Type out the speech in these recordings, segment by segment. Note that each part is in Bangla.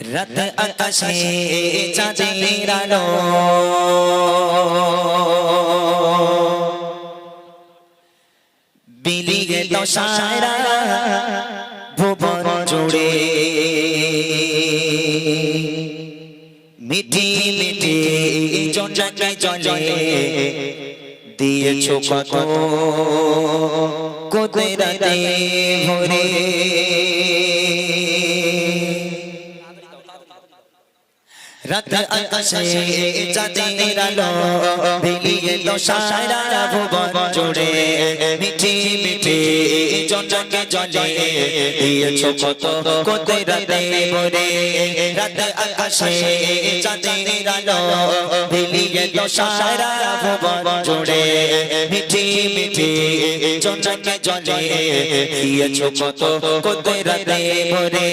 রাত আকাশে চাঁদের আলো। বিলিয়ে দশারা ভুবন জুড়ে। মিঠি মিঠি জলে জলে। দিয়েছ কত কোদরাতে ভরে। রাত আকাশে চাঁদের আলো বিলিয়ে দশারা ভুবন জুড়ে। মিঠি মিঠি জলে জলে। দিয়েছ কত কোদরাতে ভরে। রাত আকাশে চাঁদের আলো বিলিয়ে দশারা ভুবন জুড়ে। মিঠি মিঠি জলে জলে দিয়েছ কত কোদরাতে ভরে।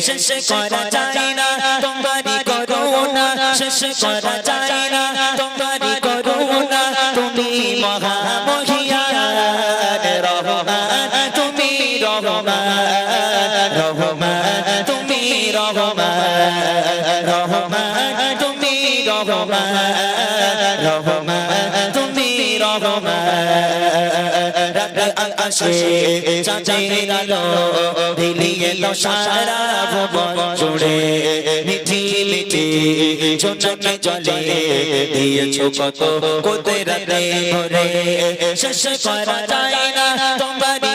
শেষ করা যায় না, তোমারই করুণা। শেষ করা যায় না, তোমারই করুণা। তুমি মহা মহামহিয়ান, রহমান। তুমি রহমান রহমান। তুমি রহমান রহমান। তুমি রহমান রহমান। তুমি আকাশে চাঁদের আলো দিলিয়ে দশারা ভুবন জুড়ে মিঠি মিঠি ভরে শেষ করা যায় না তোমারই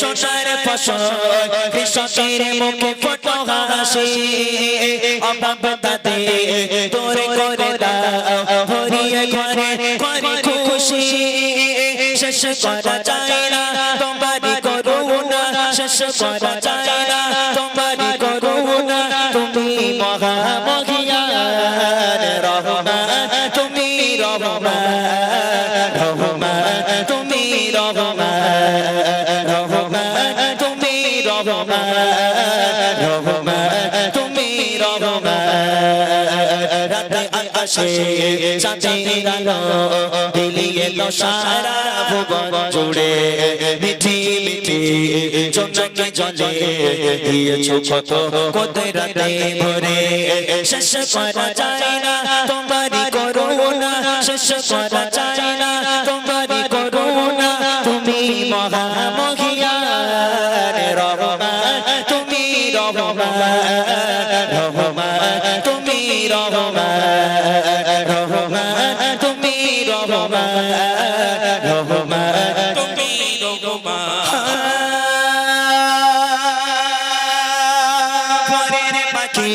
সোনার ফসল কৃষকের মুখে ফটো হাসি। অবাব তাতে তোর করে দাও, ভরিয়ে ঘরে ঘরে খুশি। শেষ করা যায় না, তোমারই করুণা। শেষ করা যায় না, তোমারই করুণা। তুমি তুমি রহমান রহমান তুমি রহমান রহমান তুমি রহমান রহমান তুমি রহমান রাতে আকাশে চাঁদের আলো দিলিয়ে দশারা ভুবন জুড়ে মিঠি মিঠি চোখে জলে দিয়েছ কত কোতে রাতে ভরে শেষ করা যায় না তোমারই করুণা শেষ করা যায় না করুণা তুমি মহামহিয়ান রহমান তুমি রহমান রহমান তুমি রহমান রহমান তুমি রহমান রহমান তুমি পরের পাখি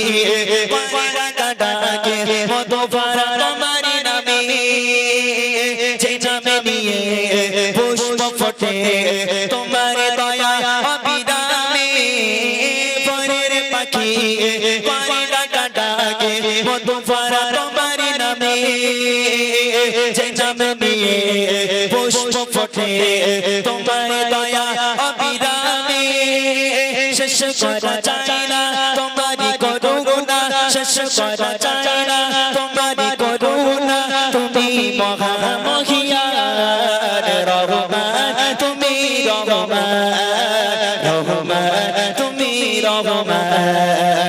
ফোটে তোমার দয়া অবিরামে। পরের পাখি পায়রা কাটাকে মতো পারা তোমারি নামে। যে নামে নিয়ে পুষ্প ফোটে তোমার দয়া অবিরামে। শেষ করা যায় না, তোমারই করুণা। শেষ করা যায় না, তোমারই করুণা। তুমি মহামহিয়ান রহমান তুমি রহমান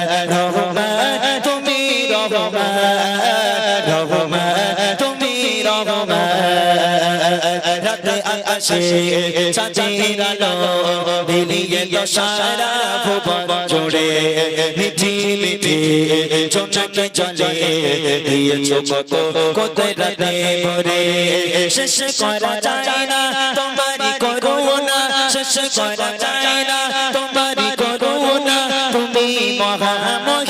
রাতে আকাশে চাঁদের আলো বিলিয়ে দশারা ভুবন জুড়ে মিঠি মিঠি চোখে শেষ করা যায় না, তোমারই করুণা না তুমি মহামহিয়ান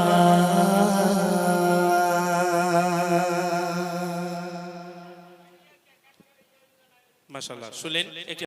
মাশাআল্লাহ। শুনলেন